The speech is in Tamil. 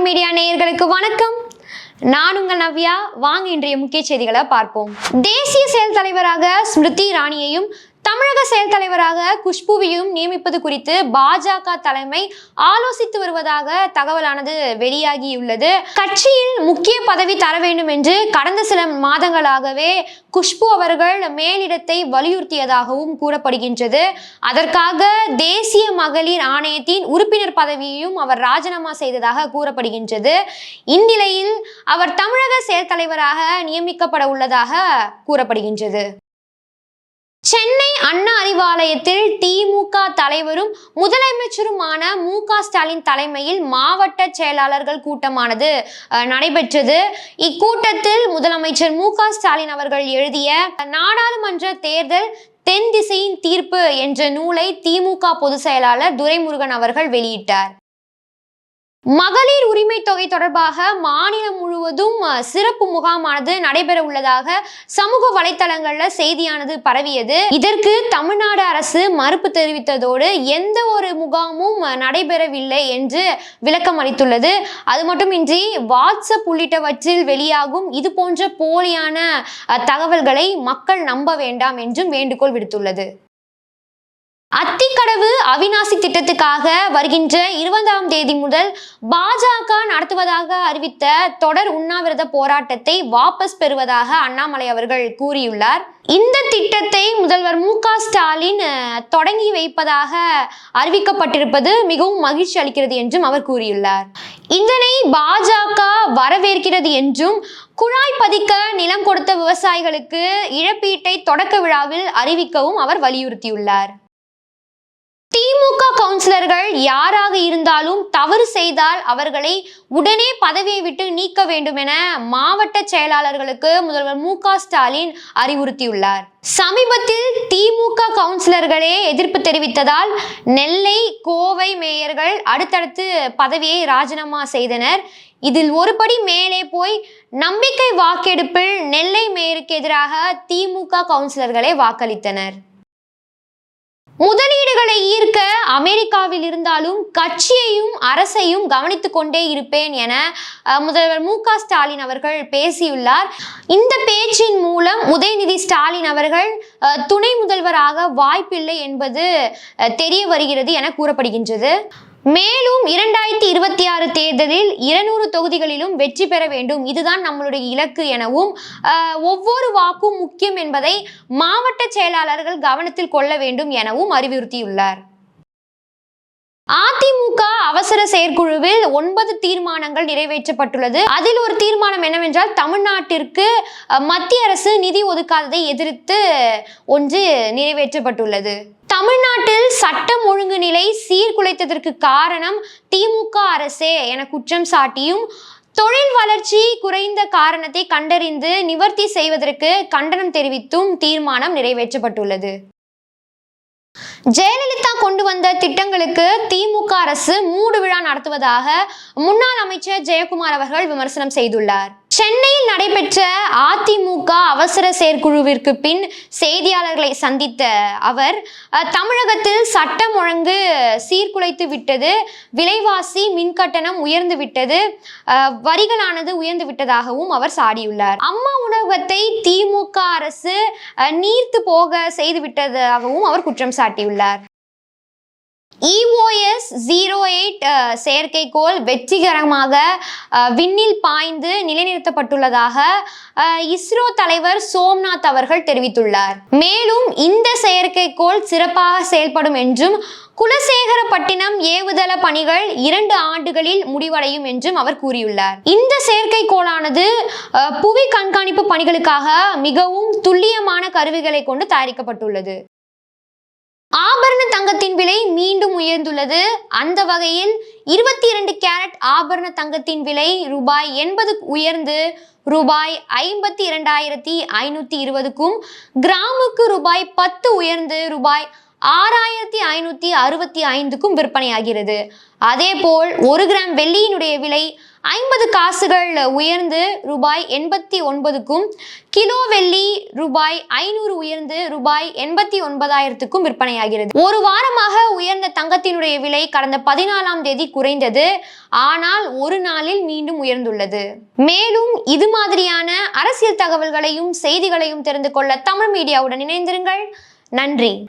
தமிழ் மீடியா நேயர்களுக்கு வணக்கம். நான் உங்கள் நவ்யா. வாங்க இன்றைய முக்கிய செய்திகளை பார்ப்போம். தேசிய செயல் தலைவராக ஸ்மிருதி இராணியையும் தமிழக செயல் தலைவராக குஷ்புவையும் நியமிப்பது குறித்து பாஜக தலைமை ஆலோசித்து வருவதாக தகவலானது வெளியாகியுள்ளது. கட்சியில் முக்கிய பதவி தர வேண்டும் என்று கடந்த சில மாதங்களாகவே குஷ்பு அவர்கள் மேலிடத்தை வலியுறுத்தியதாகவும் கூறப்படுகின்றது. அதற்காக தேசிய மகளிர் ஆணையத்தின் உறுப்பினர் பதவியையும் அவர் ராஜினாமா செய்ததாக கூறப்படுகின்றது. இந்நிலையில் அவர் தமிழக செயல் தலைவராக நியமிக்கப்பட உள்ளதாக கூறப்படுகின்றது. சென்னை அண்ணா அறிவாலயத்தில் திமுக தலைவரும் முதலமைச்சருமான மு க ஸ்டாலின் தலைமையில் மாவட்ட செயலாளர்கள் கூட்டமானது நடைபெற்றது. இக்கூட்டத்தில் முதலமைச்சர் மு க ஸ்டாலின் அவர்கள் எழுதிய நாடாளுமன்ற தேர்தல் தென் திசையின் தீர்ப்பு என்ற நூலை திமுக பொதுச் செயலாளர் துரைமுருகன் அவர்கள் வெளியிட்டார். மகளிர் உரிமை தொகை தொடர்பாக மாநிலம் முழுவதும் சிறப்பு முகாமானது நடைபெற உள்ளதாக சமூக வலைதளங்கள்ல செய்தியானது பரவியது. இதற்கு தமிழ்நாடு அரசு மறுப்பு தெரிவித்ததோடு எந்த ஒரு முகாமும் நடைபெறவில்லை என்று விளக்கம் அளித்துள்ளது. அது மட்டுமின்றி வாட்ஸ்அப் உள்ளிட்டவற்றில் வெளியாகும் இது போன்ற போலியான தகவல்களை மக்கள் நம்ப வேண்டாம் என்றும் வேண்டுகோள் விடுத்துள்ளது. அத்திக்கடவு அவிநாசி திட்டத்துக்காக வருகின்ற இருபதாம் தேதி முதல் பாஜக நடத்துவதாக அறிவித்த தொடர் உண்ணாவிரத போராட்டத்தை வாபஸ் பெறுவதாக அண்ணாமலை அவர்கள் கூறியுள்ளார். இந்த திட்டத்தை முதல்வர் மு க ஸ்டாலின் தொடங்கி வைப்பதாக அறிவிக்கப்பட்டிருப்பது மிகவும் மகிழ்ச்சி அளிக்கிறது என்றும் அவர் கூறியுள்ளார். இதனை பாஜக வரவேற்கிறது என்றும் குழாய் பதிக்க நிலம் கொடுத்த விவசாயிகளுக்கு இழப்பீட்டை தொடக்க விழாவில் அறிவிக்கவும் அவர் வலியுறுத்தியுள்ளார். திமுக கவுன்சிலர்கள் யாராக இருந்தாலும் தவறு செய்தால் அவர்களை உடனே பதவியை விட்டு நீக்க வேண்டும் என மாவட்ட செயலாளர்களுக்கு முதல்வர் மு க ஸ்டாலின் அறிவுறுத்தியுள்ளார். சமீபத்தில் திமுக கவுன்சிலர்களே எதிர்ப்பு தெரிவித்ததால் நெல்லை கோவை மேயர்கள் அடுத்தடுத்து பதவியை ராஜினாமா செய்தனர். இதில் ஒருபடி மேலே போய் நம்பிக்கை வாக்கெடுப்பில் நெல்லை மேயருக்கு எதிராக திமுக கவுன்சிலர்களே வாக்களித்தனர். முதலீடுகளை ஈர்க்க அமெரிக்காவில் இருந்தாலும் கட்சியையும் அரசையும் கவனித்து கொண்டே இருப்பேன் என முதல்வர் மு ஸ்டாலின் அவர்கள் பேசியுள்ளார். இந்த பேச்சின் மூலம் உதயநிதி ஸ்டாலின் அவர்கள் துணை முதல்வராக வாய்ப்பில்லை என்பது தெரிய வருகிறது என கூறப்படுகின்றது. மேலும் இரண்டாயிரத்தி இருபத்தி ஆறு தேர்தலில் இருநூறு தொகுதிகளிலும் வெற்றி பெற வேண்டும். இதுதான் நம்மளுடைய இலக்கு எனவும் ஒவ்வொரு வாக்கும் முக்கியம் என்பதை மாவட்ட செயலாளர்கள் கவனத்தில் கொள்ள வேண்டும் எனவும் அறிவுறுத்தியுள்ளார். அவசர செயற்குழுவில் ஒன்பது தீர்மானங்கள் நிறைவேற்றப்பட்டுள்ளது. அதில் ஒரு தீர்மானம் என்னவென்றால் தமிழ்நாட்டிற்கு மத்திய அரசு நிதி ஒதுக்காததை எதிர்த்து ஒன்று நிறைவேற்றப்பட்டுள்ளது. தமிழ்நாட்டில் சட்டம் ஒழுங்கு நிலை சீர்குலைத்ததற்கு காரணம் திமுக அரசே என குற்றம் சாட்டியும் தொழில் வளர்ச்சி குறைந்த காரணத்தை கண்டறிந்து நிவர்த்தி செய்வதற்கு கண்டனம் தெரிவித்தும் தீர்மானம் நிறைவேற்றப்பட்டுள்ளது. ஜெயலலிதா கொண்டு வந்த திட்டங்களுக்கு திமுக அரசு மூடு விழா நடத்துவதாக முன்னாள் அமைச்சர் ஜெயக்குமார் அவர்கள் விமர்சனம் செய்துள்ளார். சென்னையில் நடைபெற்ற அதிமுக அவசர செயற்குழுவிற்கு பின் செய்தியாளர்களை சந்தித்த அவர் தமிழகத்தில் சட்டம் ஒழுங்கு சீர்குலைத்து விட்டது விலைவாசி மின்கட்டணம் உயர்ந்து விட்டது வரிகளானது உயர்ந்து விட்டதாகவும் அவர் சாடியுள்ளார். அம்மா உணவகத்தை திமுக அரசு நீர்த்து போக செய்து விட்டதாகவும் அவர் குற்றம் சாட்டியுள்ளார். இஓஎஸ் ஜீரோ எயிட் செயற்கைக்கோள் வெற்றிகரமாக uh, விண்ணில் பாய்ந்து நிலைநிறுத்தப்பட்டுள்ளதாக uh, இஸ்ரோ தலைவர் சோம்நாத் அவர்கள் தெரிவித்துள்ளார். மேலும் இந்த செயற்கைக்கோள் சிறப்பாக செயல்படும் என்றும் குலசேகரப்பட்டினம் ஏவுதள பணிகள் இரண்டு ஆண்டுகளில் முடிவடையும் என்றும் அவர் கூறியுள்ளார். இந்த செயற்கைக்கோளானது uh, புவி கண்காணிப்பு பணிகளுக்காக மிகவும் துல்லியமான கருவிகளை கொண்டு தயாரிக்கப்பட்டுள்ளது. ஆபரண தங்கத்தின் விலை மீண்டும் உயர்ந்துள்ளது. அந்த வகையில் இருபத்தி இரண்டு கேரட் ஆபரண தங்கத்தின் விலை ரூபாய் எண்பது உயர்ந்து ரூபாய் ஐம்பத்தி இரண்டாயிரத்தி ஐநூத்தி இருபதுக்கும் கிராமுக்கு ரூபாய் பத்து உயர்ந்து ரூபாய் ஆறாயிரத்தி ஐநூத்தி அறுபத்தி ஐந்துக்கும் விற்பனையாகிறது. அதேபோல் ஒரு கிராம் வெள்ளியினுடைய விலை ஐம்பது காசுகள் உயர்ந்து ரூபாய் எண்பத்தி ஒன்பதுக்கும் கிலோ வெள்ளி ரூபாய் ஐநூறு உயர்ந்து ரூபாய் எண்பத்தி ஒன்பதாயிரத்துக்கும் விற்பனையாகிறது. ஒரு வாரமாக உயர்ந்த தங்கத்தினுடைய விலை கடந்த பதினாலாம் தேதி குறைந்தது. ஆனால் ஒரு நாளில் மீண்டும் உயர்ந்துள்ளது. மேலும் இது மாதிரியான அரசியல் தகவல்களையும் செய்திகளையும் தெரிந்து கொள்ள தமிழ் மீடியாவுடன் இணைந்திருங்கள். நன்றி.